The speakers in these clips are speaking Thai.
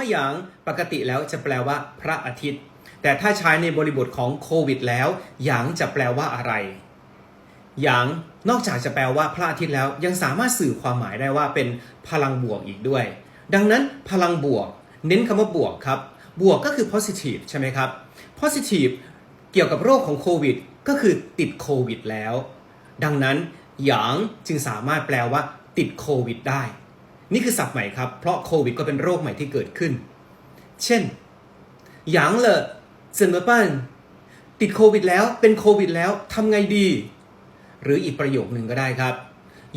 ว่าหยางปกติแล้วจะแปลว่าพระอาทิตย์ แต่ถ้าใช้ในบริบทของโควิดแล้วหยางจะแปลว่าอะไรหยางนอกจากจะแปลว่าพระอาทิตย์แล้ว ยังสามารถสื่อความหมายได้ว่าเป็นพลังบวกอีกด้วย ดังนั้นพลังบวก เน้นคำว่าบวกครับ บวกก็คือ positive ใช่ไหมครับ positive เกี่ยวกับโรคของโควิด ก็คือติดโควิดแล้ว ดังนั้นหยางจึงสามารถแปลว่า ติดโควิดได้ นี่คือศัพท์ใหม่ครับ เพราะโควิดก็เป็นโรคใหม่ที่เกิดขึ้น เช่นหยางเลอเซินเมอปั้นติดโควิดแล้วเป็นโควิดแล้วทำไงดี หรืออีกประโยคหนึ่งก็ได้ครับ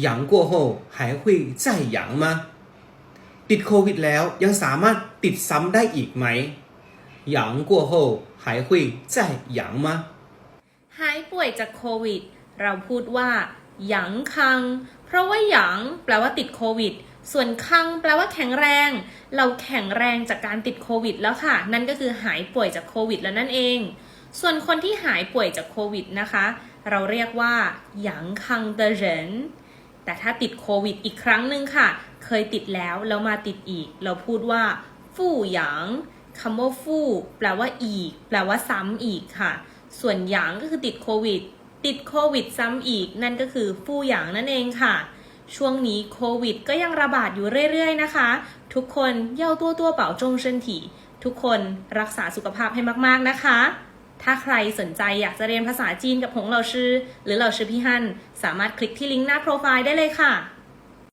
หยางกัวโฮหายหุยใจหยางมาติดโควิดแล้วยังสามารถติดซ้ำได้อีกไหมหยางกัวโฮหายหุยใจหยางมาหายป่วยจากโควิด เราพูดว่าหยางคัง เพราะว่าหยางแปลว่าติดโควิด ส่วนคังแปลว่าแข็งแรง เราแข็งแรงจากการติดโควิดแล้วค่ะ นั่นก็คือหายป่วยจากโควิดแล้วนั่นเอง ส่วนคนที่หายป่วยจากโควิดนะคะ เราเรียกว่าหยางคังเดเหรินแต่ถ้าติดโควิดอีกครั้งหนึ่งค่ะ เคยติดแล้วแล้วมาติดอีก เราพูดว่า ฟู่หยางคำว่าฟู่แปลว่าอีก แปลว่าซ้ำอีกค่ะ ส่วนหยางก็คือติดโควิด ติดโควิดซ้ำอีก นั่นก็คือฟู่หยางนั่นเองค่ะ ช่วงนี้โควิดก็ยังระบาดอยู่เรื่อยๆนะคะ ทุกคนเย่าตัวตัวเป่าจงเชินถี่ ทุกคนรักษาสุขภาพให้มากๆนะคะ ถ้าใครสนใจอยากจะเรียนภาษาจีนกับหงเหล่าชื่อ หรือเหล่าชื่อพี่ฮั่นสามารถคลิกที่ลิงก์หน้าโปรไฟล์ได้เลยค่ะ